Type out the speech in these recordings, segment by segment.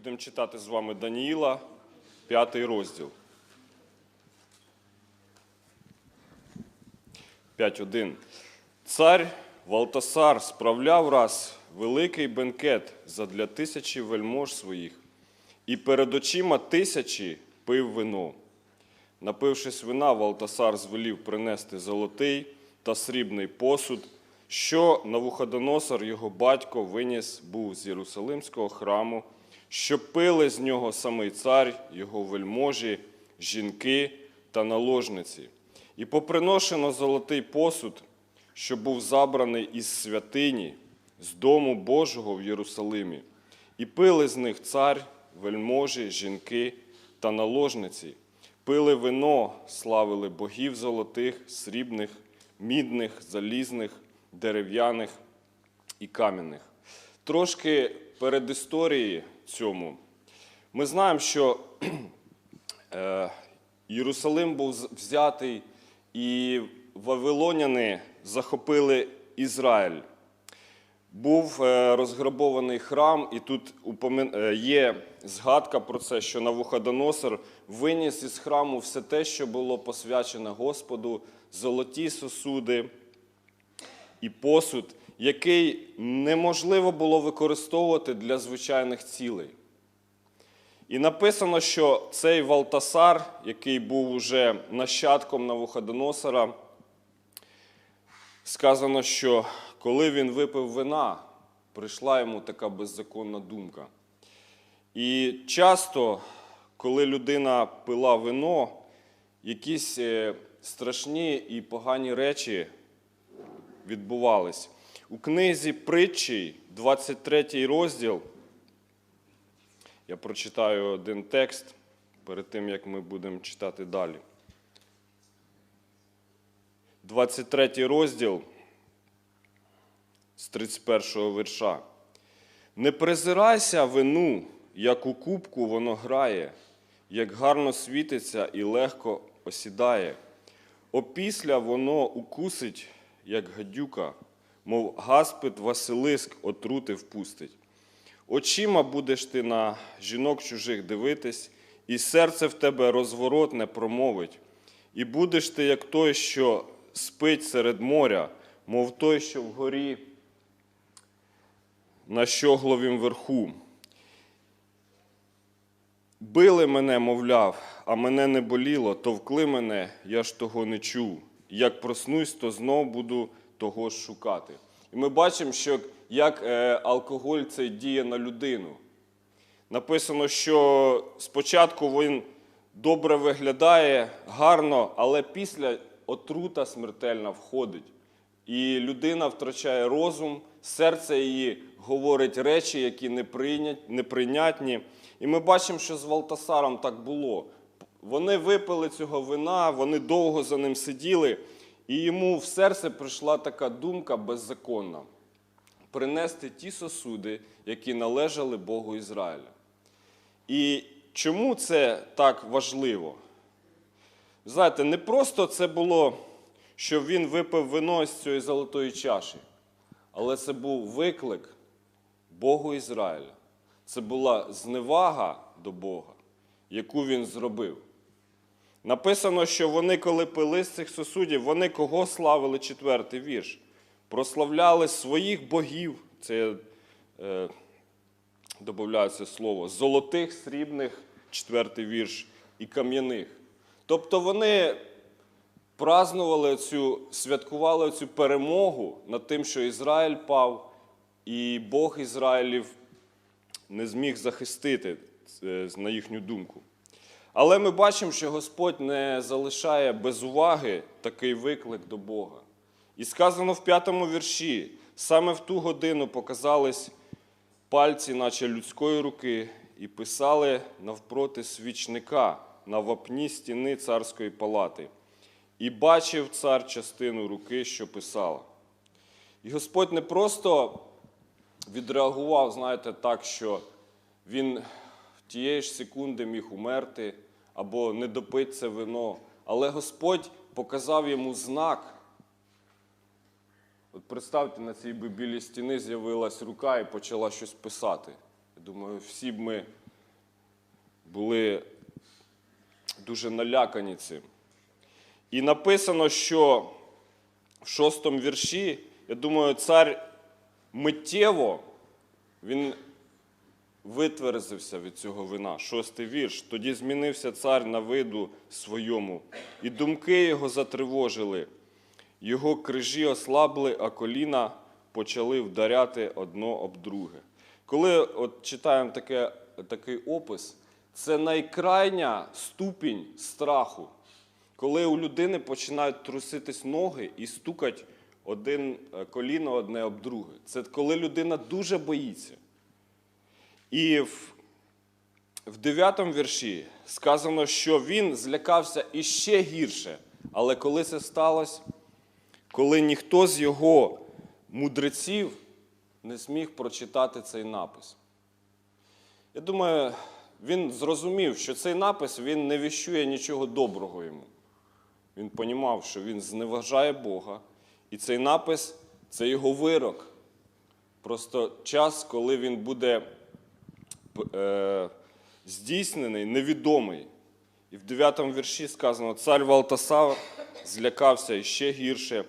Будемо читати з вами Даніїла, п'ятий розділ. 5.1. Цар Валтасар справляв раз великий бенкет задля тисячі вельмож своїх, і перед очима тисячі пив вино. Напившись вина, Валтасар звелів принести золотий та срібний посуд, що Навуходоносор, його батько, виніс був з Єрусалимського храму, щоб пили з нього самий цар, його вельможі, жінки та наложниці. І поприношено золотий посуд, що був забраний із святині, з дому Божого в Єрусалимі. І пили з них цар, вельможі, жінки та наложниці. Пили вино, славили богів золотих, срібних, мідних, залізних, дерев'яних і кам'яних. Трошки перед історією цьому. Ми знаємо, що е, Єрусалим був взятий, і вавилоняни захопили Ізраїль. Був е, розграбований храм, і тут е, є згадка про це, що Навуходоносор виніс із храму все те, що було посвячене Господу, золоті сосуди і посуд, який неможливо було використовувати для звичайних цілей. І написано, що цей Валтасар, який був уже нащадком Навуходоносора, сказано, що коли він випив вина, прийшла йому така беззаконна думка. І часто, коли людина пила вино, якісь е, страшні і погані речі відбувались. У книзі притчі, 23 розділ, я прочитаю один текст перед тим, як ми будемо читати далі. 23 розділ з 31 вірша. Не презирайся вину, як у кубку воно грає, як гарно світиться і легко осідає. Опісля воно укусить, як гадюка, мов гаспит Василиск отрути впустить. Очима будеш ти на жінок чужих дивитись, і серце в тебе розворотне промовить. І будеш ти, як той, що спить серед моря, мов той, що вгорі на щогловім верху. Били мене, мовляв, а мене не боліло, товкли мене, я ж того не чув. Як проснусь, то знов буду того шукати. І ми бачимо, що як е, алкоголь це діє на людину. Написано, що спочатку він добре виглядає, гарно, але після отрута смертельна входить. І людина втрачає розум, серце її говорить речі, які неприйнятні. І ми бачимо, що з Валтасаром так було. Вони випили цього вина, вони довго за ним сиділи, і йому в серце прийшла така думка беззаконна принести ті сосуди, які належали Богу Ізраїля. І чому це так важливо? Знаєте, не просто це було, що він випив вино з цієї золотої чаші, але це був виклик Богу Ізраїля. Це була зневага до Бога, яку він зробив. Написано, що вони, коли пили з цих сосудів, вони кого славили четвертий вірш? Прославляли своїх богів. Це е, додається слово, золотих, срібних, четвертий вірш, і кам'яних. Тобто вони празнували цю, святкували цю перемогу над тим, що Ізраїль пав, і Бог Ізраїлів не зміг захистити е, на їхню думку. Але ми бачимо, що Господь не залишає без уваги такий виклик до Бога. І сказано в п'ятому вірші: саме в ту годину показались пальці, наче людської руки, і писали навпроти свічника на вапні стіни царської палати. І бачив цар частину руки, що писала. І Господь не просто відреагував, знаєте, так, що він тієї ж секунди міг умерти або не допити це вино. Але Господь показав йому знак. От представте, на цій би білій стіни з'явилась рука і почала щось писати. Я думаю, всі б ми були дуже налякані цим. І написано, що в шостому вірші, я думаю, цар миттєво він витверзився від цього вина. Шостий вірш. Тоді змінився цар на виду своєму, і думки його затривожили. Його крижі ослабли, а коліна почали вдаряти одно об друге. Коли от читаємо таке, такий опис, це найкрайня ступінь страху, коли у людини починають труситись ноги і стукать один е, коліно одне об друге. Це коли людина дуже боїться. І в, в 9 вірші сказано, що він злякався іще гірше. Але коли це сталося, коли ніхто з його мудреців не зміг прочитати цей напис. Я думаю, він зрозумів, що цей напис він не віщує нічого доброго йому. Він понімав, що він зневажає Бога, і цей напис це його вирок. Просто час, коли він буде здійснений, невідомий. І в 9 вірші сказано: цар Валтасар злякався іще гірше,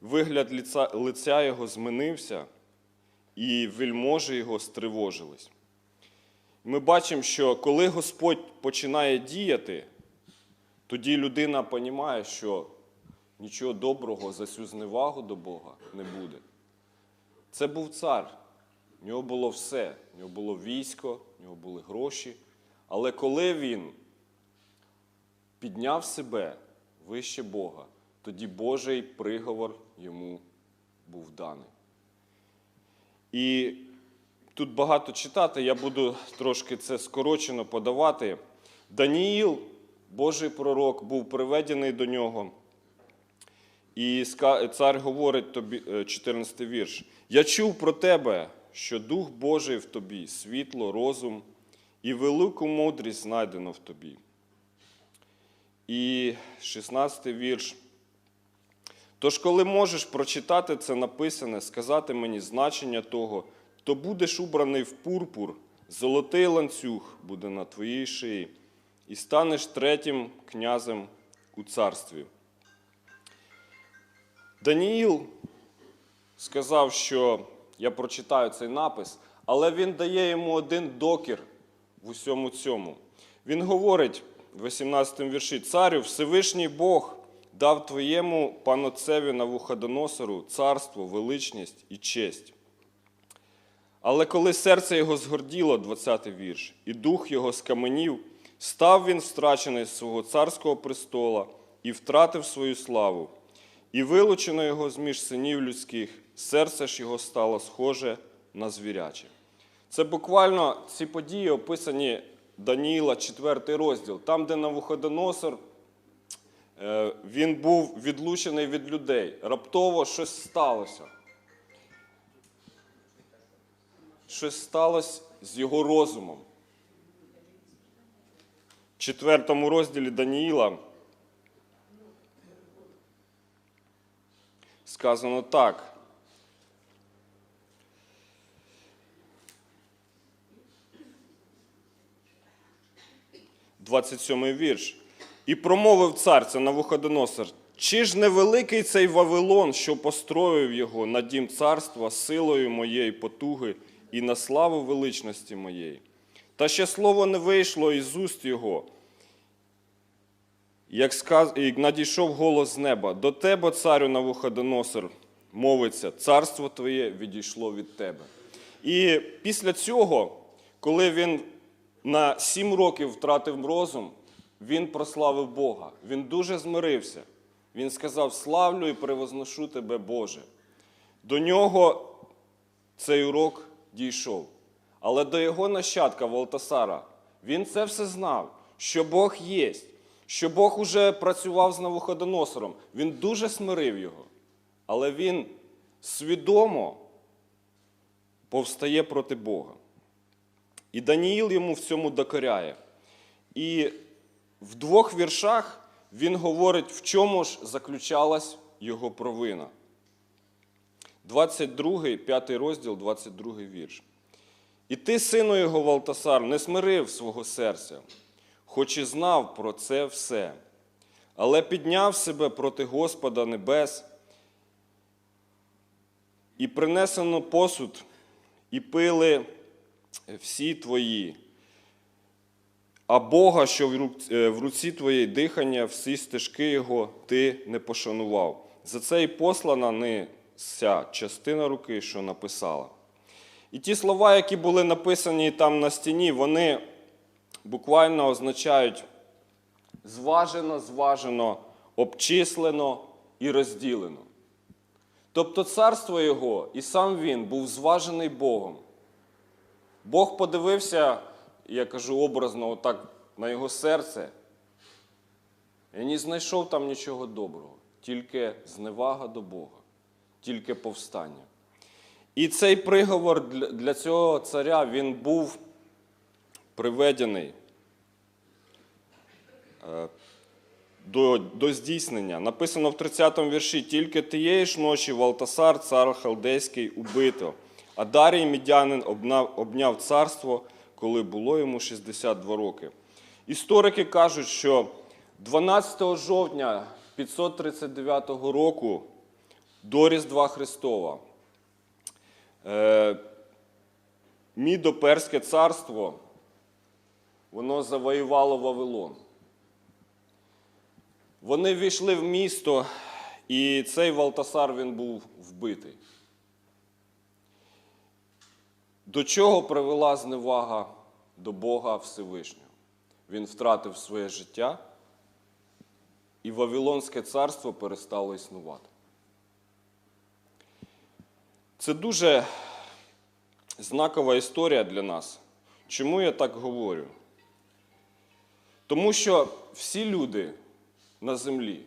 вигляд лиця, лиця його змінився, і вельможі його стривожились. Ми бачимо, що коли Господь починає діяти, тоді людина розуміє, що нічого доброго за цю зневагу до Бога не буде. Це був цар. В нього було все. В нього було військо, в нього були гроші. Але коли він підняв себе вище Бога, тоді Божий приговор йому був даний. І тут багато читати, я буду трошки це скорочено подавати. Даніїл, Божий пророк, був приведений до нього. І цар говорить тобі, е, 14 вірш. Я чув про тебе, що Дух Божий в тобі, світло, розум і велику мудрість знайдено в тобі. І 16 вірш. Тож, коли можеш прочитати це написане, сказати мені значення того, то будеш убраний в пурпур, золотий ланцюг буде на твоїй шиї, і станеш третім князем у царстві. Даніїл сказав, що я прочитаю цей напис, але він дає йому один докір в усьому цьому. Він говорить в 18 вірші: Царю, Всевишній Бог дав твоєму паноцеві Навуходоносору царство, величність і честь. Але коли серце його згорділо, 20-й вірш, і дух його скаменів, став він страчений з свого царського престола і втратив свою славу. І вилучено його з між синів людських, серце ж його стало схоже на звіряче. Це буквально ці події описані Даніїла, 4 розділ, там, де Навуходоносор, е, він був відлучений від людей. Раптово щось сталося. Щось сталося з його розумом. В четвертому розділі Даніїла сказано так. Двадцять сьомий вірш. І промовив цар, це Навуходоносор, чи ж не великий цей Вавилон, що построїв його на дім царства силою моєї потуги і на славу величності моєї? Та ще слово не вийшло із уст його, як сказ... і надійшов голос з неба, до тебе, царю Навуходоносор, мовиться, царство твоє відійшло від тебе. І після цього, коли він на сім років втратив розум, він прославив Бога. Він дуже змирився. Він сказав: Славлю і превозношу тебе, Боже. До нього цей урок дійшов. Але до його нащадка Валтасара він це все знав, що Бог є, що Бог уже працював з Навуходоносором. Він дуже смирив його. Але він свідомо повстає проти Бога. І Даніїл йому в цьому докоряє. І в двох віршах він говорить, в чому ж заключалась його провина. 22, 5 розділ, 22 вірш. І ти, сину його Валтасар, не смирив свого серця, хоч і знав про це все, але підняв себе проти Господа Небес, і принесено посуд, і пили всі твої, а Бога, що е, в руці твоєї дихання, всі стежки Його ти не пошанував. За це і послана не частина руки, що написала. І ті слова, які були написані там на стіні, вони буквально означають зважено, зважено, обчислено і розділено. Тобто царство його і сам він був зважений Богом. Бог подивився, я кажу образно, отак на його серце. І не знайшов там нічого доброго, тільки зневага до Бога, тільки повстання. І цей приговор для, цього царя він був приведений е, до, до здійснення. Написано в 30-му вірші: тільки тієї ж ночі Валтасар, цар Халдейський, убито, а Дарій Мідянин обняв царство, коли було йому 62 роки. Історики кажуть, що 12 жовтня 539 року до Різдва Христова е, Мідо-Перське царство воно завоювало Вавилон. Вони війшли в місто, і цей Валтасар він був вбитий. До чого привела зневага до Бога Всевишнього? Він втратив своє життя, і Вавилонське царство перестало існувати. Це дуже знакова історія для нас. Чому я так говорю? Тому що всі люди на землі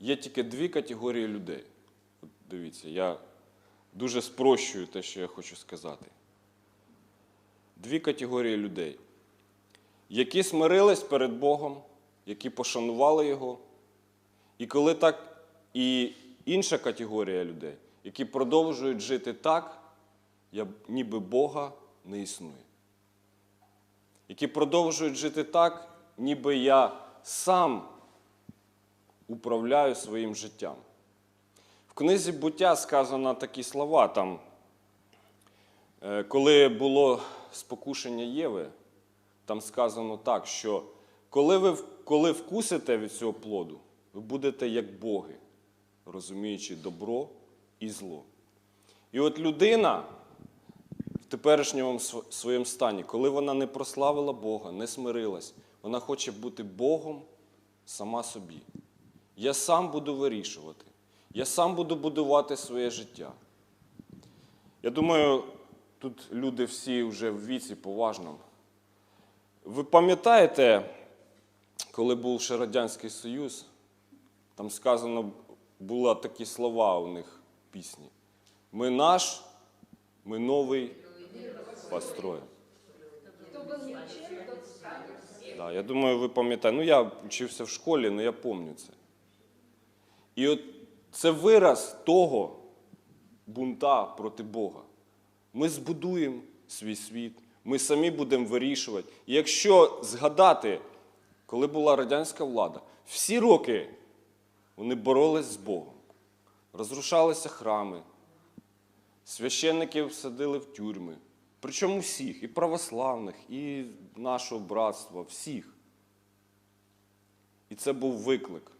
є тільки дві категорії людей. От дивіться, я дуже спрощую те, що я хочу сказати. Дві категорії людей, які смирились перед Богом, які пошанували Його. І коли так, і інша категорія людей, які продовжують жити так, ніби Бога не існує. Які продовжують жити так, ніби я сам управляю своїм життям. Книзі буття сказано такі слова. Там, е, коли було спокушення Єви, там сказано так, що коли ви коли вкусите від цього плоду, ви будете як боги, розуміючи добро і зло. І от людина в теперішньому своєму стані, коли вона не прославила Бога, не смирилась, вона хоче бути Богом сама собі. Я сам буду вирішувати. Я сам буду будувати своє життя. Я думаю, тут люди всі вже в віці поважному. Ви пам'ятаєте, коли був ще Радянський Союз, там сказано, були такі слова у них в пісні. Ми наш, ми новий построїмо. Да, я думаю, ви пам'ятаєте. Ну, я вчився в школі, але я пам'ятаю це. І от це вираз того бунта проти Бога. Ми збудуємо свій світ, ми самі будемо вирішувати. І якщо згадати, коли була радянська влада, всі роки вони боролись з Богом, розрушалися храми, священників садили в тюрми. Причому всіх, і православних, і нашого братства, всіх. І це був виклик.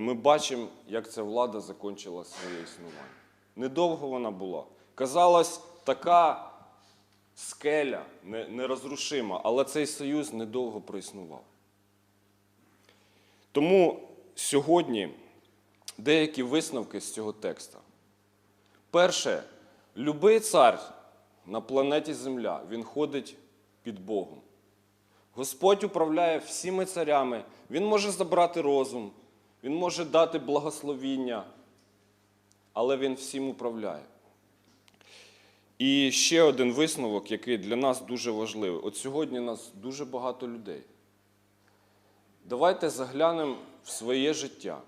І ми бачимо, як ця влада закінчила своє існування. Недовго вона була. Казалось, така скеля нерозрушима, але цей союз недовго проіснував. Тому сьогодні деякі висновки з цього текста. Перше, любий цар на планеті Земля, він ходить під Богом. Господь управляє всіми царями, Він може забрати розум, Він може дати благословіння, але Він всім управляє. І ще один висновок, який для нас дуже важливий. От сьогодні нас дуже багато людей. Давайте заглянемо в своє життя.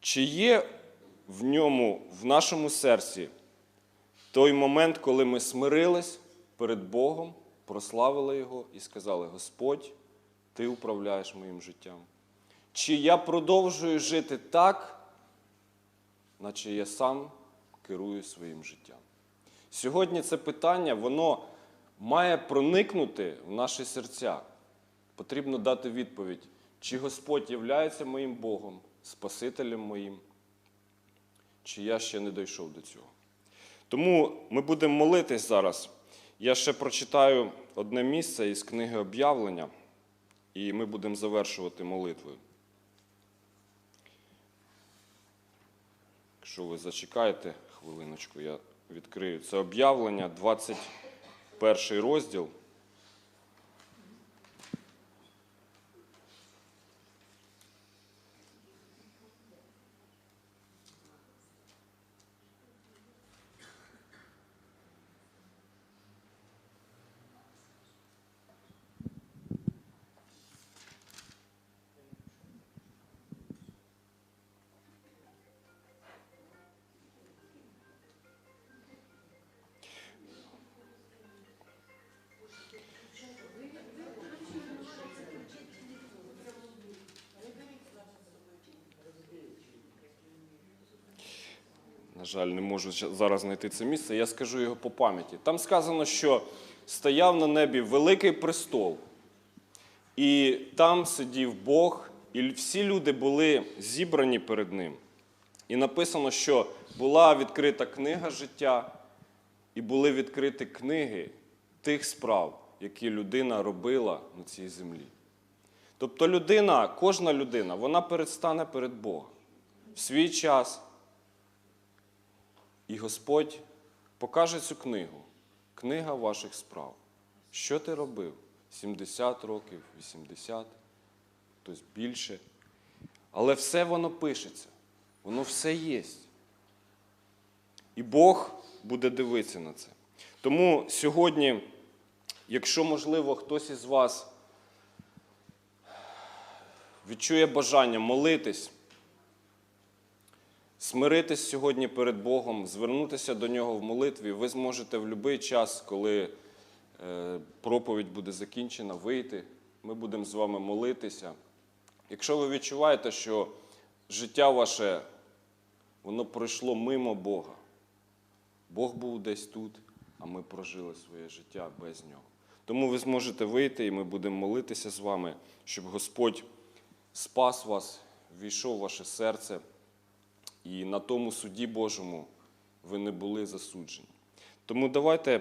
Чи є в ньому, в нашому серці, той момент, коли ми смирились перед Богом, прославили Його і сказали: Господь, Ти управляєш моїм життям. Чи я продовжую жити так, наче я сам керую своїм життям? Сьогодні це питання, воно має проникнути в наші серця. Потрібно дати відповідь, чи Господь являється моїм Богом, Спасителем моїм, чи я ще не дійшов до цього. Тому ми будемо молитись зараз. Я ще прочитаю одне місце із книги об'явлення, і ми будемо завершувати молитвою. Якщо ви зачекаєте хвилиночку, я відкрию. Це об'явлення, 21 розділ. Жаль, не можу зараз знайти це місце. Я скажу його по пам'яті. Там сказано, що стояв на небі великий престол, і там сидів Бог, і всі люди були зібрані перед ним. І написано, що була відкрита книга життя, і були відкриті книги тих справ, які людина робила на цій землі. Тобто людина, кожна людина, вона передстане перед Богом в свій час. І Господь покаже цю книгу, книга ваших справ. Що ти робив? 70 років, 80, хтось більше. Але все воно пишеться, воно все є. І Бог буде дивитися на це. Тому сьогодні, якщо, можливо, хтось із вас відчує бажання молитись, смиритись сьогодні перед Богом, звернутися до нього в молитві, ви зможете в будь-який час, коли е, проповідь буде закінчена, вийти. Ми будемо з вами молитися. Якщо ви відчуваєте, що життя ваше воно пройшло мимо Бога, Бог був десь тут, а ми прожили своє життя без нього. Тому ви зможете вийти, і ми будемо молитися з вами, щоб Господь спас вас, війшов в ваше серце, і на тому суді Божому ви не були засуджені. Тому давайте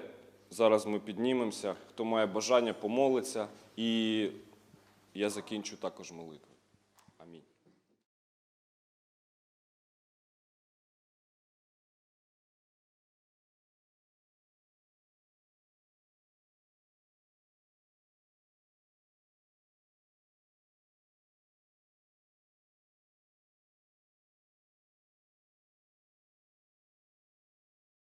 зараз ми піднімемося. Хто має бажання, помолиться, і я закінчу також молитву.